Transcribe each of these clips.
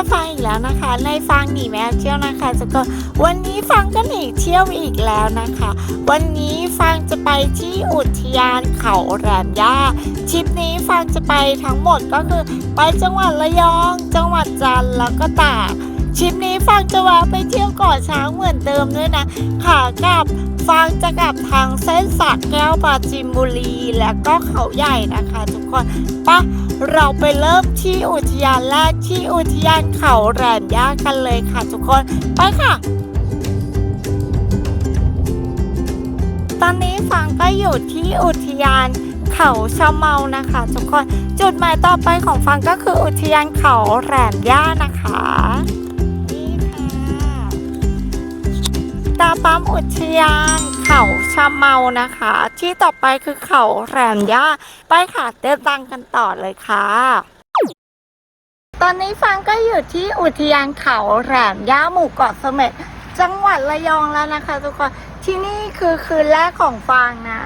กับฟังอีกแล้วนะคะ ในฟังหนีแมวเที่ยวนะคะจะก็วันนี้ฟังก็หนีเที่ยวอีกแล้วนะคะ วันนี้ฟังจะไปที่อุทยานเขาแรมย่าทริปนี้ฟังจะไปทั้งหมดก็คือ ไปจังหวัดระยอง จังหวัดจันทร์แล้วก็ตาก ทริปนี้ฟังจะแวะไปเที่ยวเกาะช้างเหมือนเดิมด้วยนะ ขากลับฟังจะกลับทางเส้นสักแก้วปราจีนบุรี แล้วก็เขาใหญ่นะคะทุกคนปะเราไปเริ่มที่อุทยานแรกที่อุทยานเขาแหลมย่ากันเลยค่ะทุกคน ไปค่ะ ตอนนี้ฟังก็อยู่ที่อุทยานเขาชะเมานะคะ ทุกคน จุดหมายต่อไปของฟังก็คืออุทยานเขาแหลมย่านะคะ ตาปั๊มอุทยาน เขาชะเมานะคะ ที่ต่อไปคือเขาแหลมย่าไปค่ะเดินทางกันต่อเลยค่ะ ตอนนี้ฟังก็อยู่ที่อุทยานเขาแหลมย่าหมู่เกาะเสม็ดจังหวัดระยองแล้วนะคะทุกคนที่นี่คือคืนแรกของฟางนะ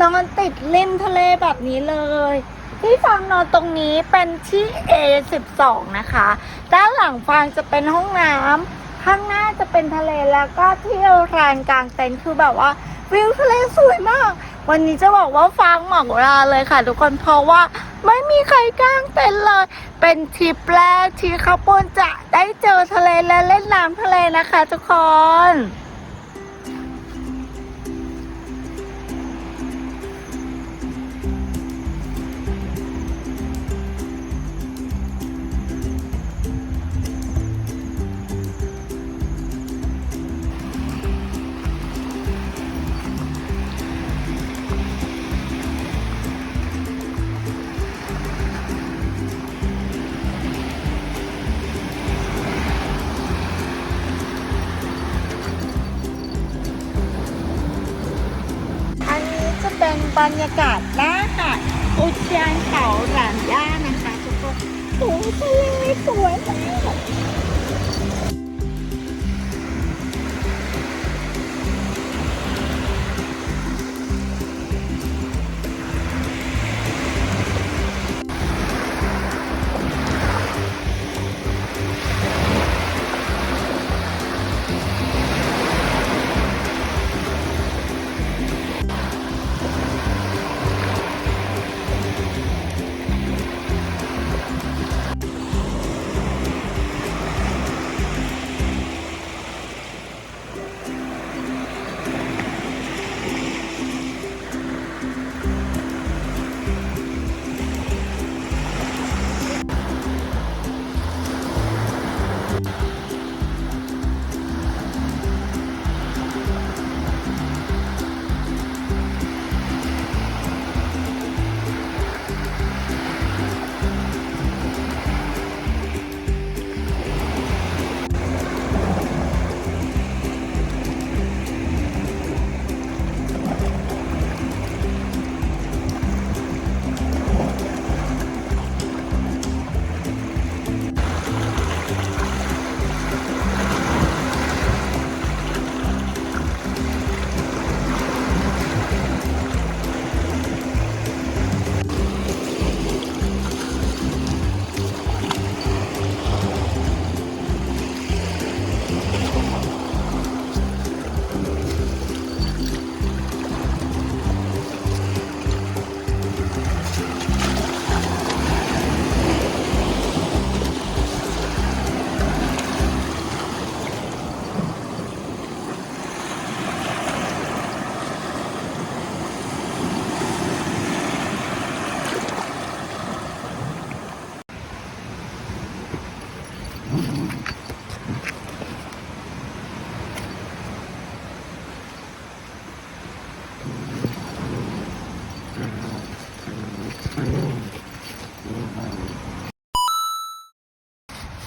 นอนติดริมทะเลแบบนี้เลยที่ฟางนอนตรงนี้เป็นที่ A12 นะคะ ด้านหลังฟางจะเป็นห้องน้ำ ข้างหน้าจะเป็นทะเลแล้วก็เที่ลานกลางเต็นท์คือแบบว่าวิวทะเลสวยมาก วันนี้จะบอกว่าฟางหมอกเวลาเลยค่ะ ทุกคนเพราะว่าไม่มีใครกลางเต็นท์เลย เป็นทริปแรกที่ขบวนจะได้เจอทะเลและเล่นน้ำทะเลนะคะ ทุกคน บรรยากาศหน้าหาดอุทยานเขาหลานย่านะคะทุกคนสูงทะเลสวยมาก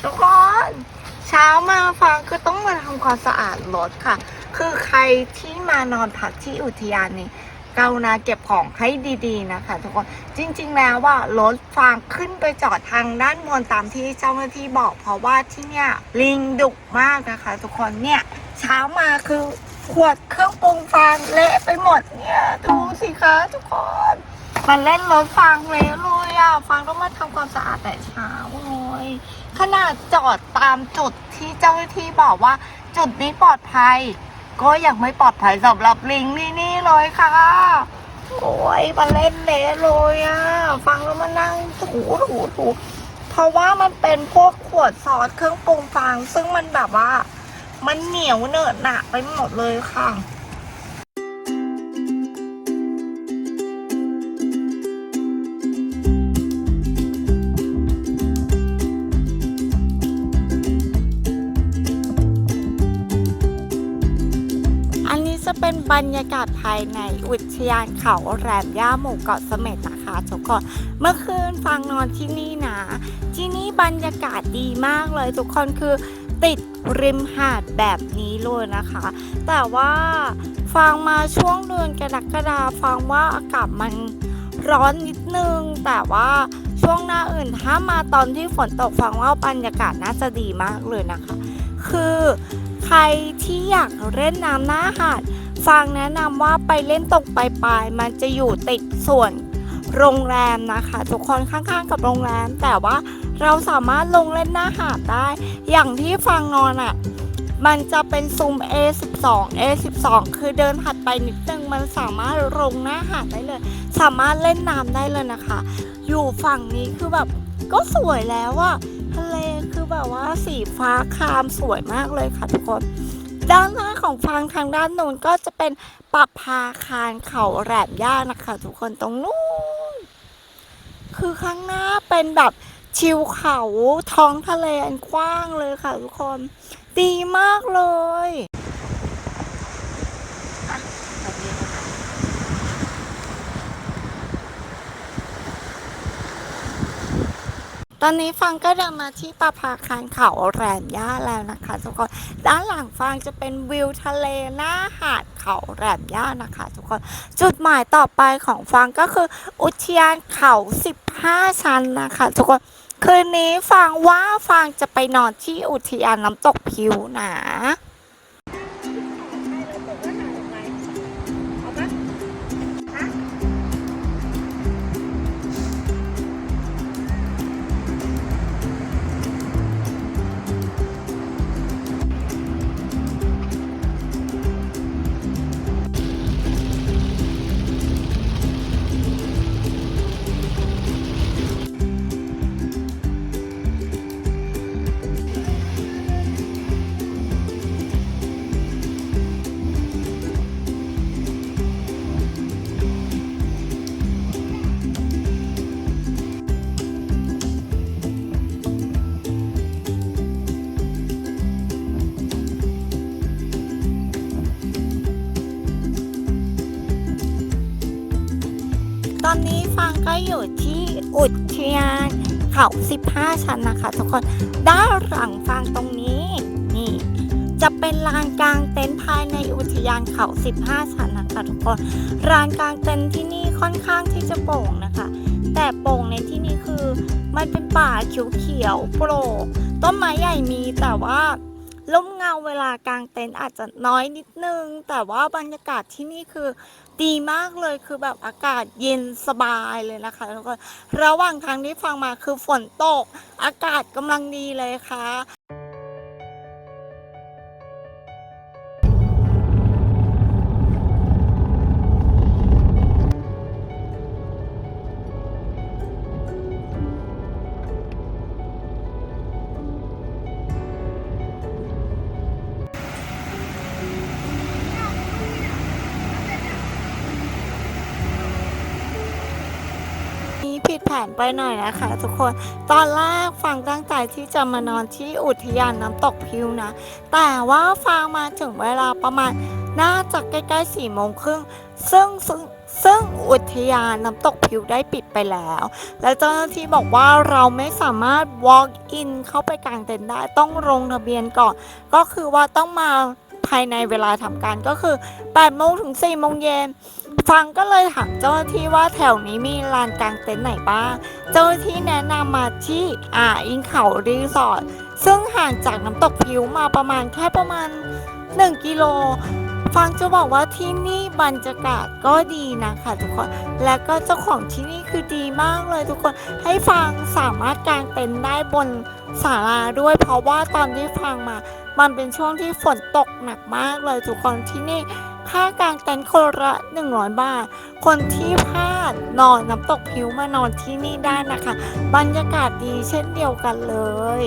ทุกคนเช้ามาฟังก็ต้องมาทำความสะอาดรถค่ะ คือใครที่มานอนพักที่อุทยานนี้กรุณาเก็บของให้ดีๆนะคะ ทุกคนจริง ๆ แล้วว่ารถฟางขึ้นไปจอดทางด้านบนตามที่เจ้าหน้าที่บอกเพราะว่าที่เนี่ยลิงดุมากนะคะ ทุกคนเนี่ยเช้ามาคือขวดเครื่องปรุงฟางเละไปหมดเนี่ยดูสิคะทุกคน มันเล่นรถฟางเละเลยอะฟางต้องมาทำความสะอาดแต่เช้าเลยขนาดจอดตามจุดที่เจ้าหน้าที่บอกว่า จุดนี้ปลอดภัย ก็ยังไม่ปลอดภัยสำหรับลิงนี่นี่เลยค่ะ โอ้ยมาเล่นเละเลยอะฟังแล้วมานั่งถูถูถูเพราะว่ามันเป็นพวกขวดซอสเครื่องปรุงฟางซึ่งมันแบบว่า มันเหนียวเหนอะหนะไปหมดเลยค่ะ เป็นบรรยากาศภายในอุทยานเขาแหลมย่าหมู่เกาะเสม็ดนะคะทุกคนเมื่อคืนฟังนอนที่นี่นะ ที่นี่บรรยากาศดีมากเลยทุกคนคือติดริมหาดแบบนี้เลยนะคะ แต่ว่าฟังมาช่วงเดือนกรกฎาฟังว่าอากาศมันร้อนนิดนึง แต่ว่าช่วงหน้าอื่นถ้ามาตอนที่ฝนตกฟังว่าบรรยากาศน่าจะดีมากเลยนะคะ คือใครที่อยากเล่นน้ำหน้าหาด ฟังแนะนำว่าไปเล่นตกปลายๆมันจะอยู่ติดส่วนโรงแรมนะคะ ทุกคนข้างๆกับโรงแรม แต่ว่าเราสามารถลงเล่นหน้าหาดได้ อย่างที่ฟังนอนอะ่ะ มันจะเป็นซูม A12 A12 คือเดินถัดไปนิดนึงมันสามารถลงหน้าหาดได้เลย สามารถเล่นน้ำได้เลยนะคะ อยู่ฝั่งนี้คือแบบก็สวยแล้วอะทะเลคือแบบว่าสีฟ้าครามสวยมากเลยค่ะทุกคน ด้านหน้าของฟังทางด้านนู้นก็จะเป็นปะพาคารเขาแหลมย่านะคะ ทุกคนตรงนู้นคือข้างหน้าเป็นแบบชิวเขาท้องทะเลอันกว้างเลยค่ะทุกคน ดีมากเลย ตอนนี้ฟังก็เดินมาที่ปะพาคารเขาแรมย่าแล้วนะคะทุกคนด้านหลังฟังจะเป็นวิวทะเลหน้าหาดเขาแรมย่านะคะ ทุกคนจุดหมายต่อไปของฟังก็คือ อุทยานเขา 15 ชั้นนะคะ ทุกคนคืนนี้ฟังว่าฟังจะไปนอนที่อุทยานน้ำตกผิวหนา อนนี้ฟังก็อยู่ที่อุทยานเขา15 ชั้นนะคะ ทุกคนด้านหลังฟังตรงนี้ นี่ จะเป็นลานกลางเต็นท์ภายในอุทยานเขา 15 ชั้นนะคะทุกคนลานกลางเต็นท์ที่นี่ค่อนข้างที่จะโปร่งนะคะ แต่โปร่งในที่นี้คือ มันเป็นป่าเขียวๆโปร่งต้นไม้ใหญ่มีแต่ว่าร่มเงาเวลากลางเต็นท์อาจจะน้อยนิดนึง แต่ว่าบรรยากาศที่นี่คือ ดีมากเลยคือแบบอากาศเย็นสบายเลยนะคะแล้วก็ระหว่างทางที่ฟังมาคือฝนตก อากาศกำลังดีเลยค่ะ ผิดแผนไปหน่อยนะคะ ทุกคนตอนแรกฟังตั้งใจที่จะมานอนที่อุทยานน้ำตกพิวนะ แต่ว่าฟังมาถึงเวลาประมาณน่าจะใกล้ๆสี่โมงครึ่งซึ่งซึ่งซึ่งอุทยานน้ำตกพิวได้ปิดไปแล้ว และเจ้าหน้าที่บอกว่าเราไม่สามารถ walk in เข้าไปกางเต็นท์ได้ต้องลงทะเบียนก่อน ก็คือว่าต้องมาภายในเวลาทำการก็คือ8โมงถึง4โมงเย็น ฟังก็เลยถามเจ้าหน้าที่ว่าแถวนี้มีลานกลางเต็นท์ไหนบ้าง เจ้าหน้าที่แนะนำมาที่อ่าอิงเขารีสอร์ทซึ่งห่างจากน้ำตกพิวมาประมาณแค่ประมาณ 1 กิโล ฟังจะบอกว่าที่นี่บรรยากาศก็ดีนะคะทุกคน และก็เจ้าของที่นี่คือดีมากเลยทุกคน ให้ฟังสามารถกางเต็นท์ได้บนศาลาด้วย เพราะว่าตอนที่ฟังมา มันเป็นช่วงที่ฝนตกหนักมากเลยทุกคนที่นี่ ค่ากางเต็นท์คนละ 100 บาท คนที่พลาดนอนน้ำตกพิวมานอนที่นี่ได้นะคะ บรรยากาศดีเช่นเดียวกันเลย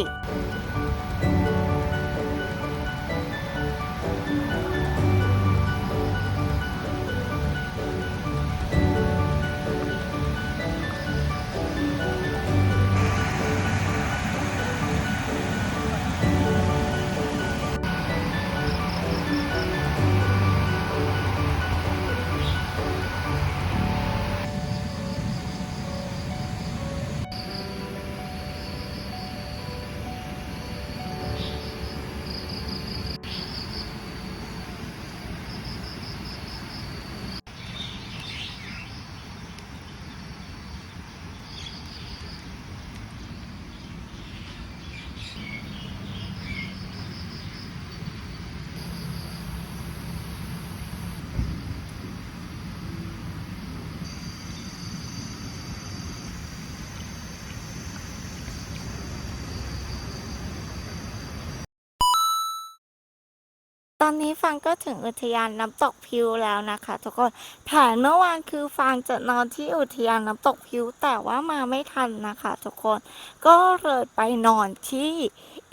อนนี้ฟังก็ถึงอุทยานน้ำตกพิวแล้วนะคะทุกคนแผนเมื่อวานคือฟังจะนอนที่อุทยานน้ำตกพิวแต่ว่ามาไม่ทันนะคะ ทุกคนก็เลยไปนอนที่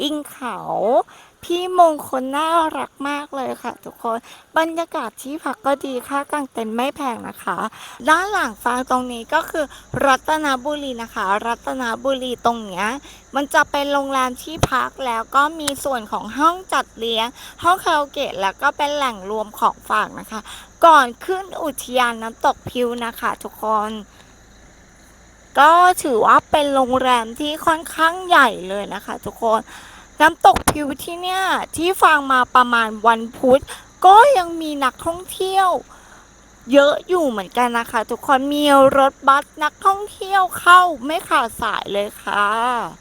อิงเขา พี่มงคลน่ารักมากเลยค่ะทุกคน บรรยากาศที่พักก็ดีค่ากางเต็นท์ไม่แพงนะคะ ด้านหลังฟังตรงนี้ก็คือรัตนบุรีนะคะ รัตนบุรีตรงเนี้ยมันจะเป็นโรงแรมที่พักแล้วก็มีส่วนของห้องจัดเลี้ยง ห้องคาราโอเกะแล้วก็เป็นแหล่งรวมของฝากนะคะ ก่อนขึ้นอุทยานน้ำตกพิวนะคะทุกคนก็ถือว่าเป็นโรงแรมที่ค่อนข้างใหญ่เลยนะคะ ทุกคน น้ำตกพิวที่เนี่ยที่ฟังมาประมาณวันพุธ ก็ยังมีนักท่องเที่ยว เยอะอยู่เหมือนกันนะคะ ทุกคนมีรถบัสนักท่องเที่ยวเข้าไม่ขาดสายเลยค่ะ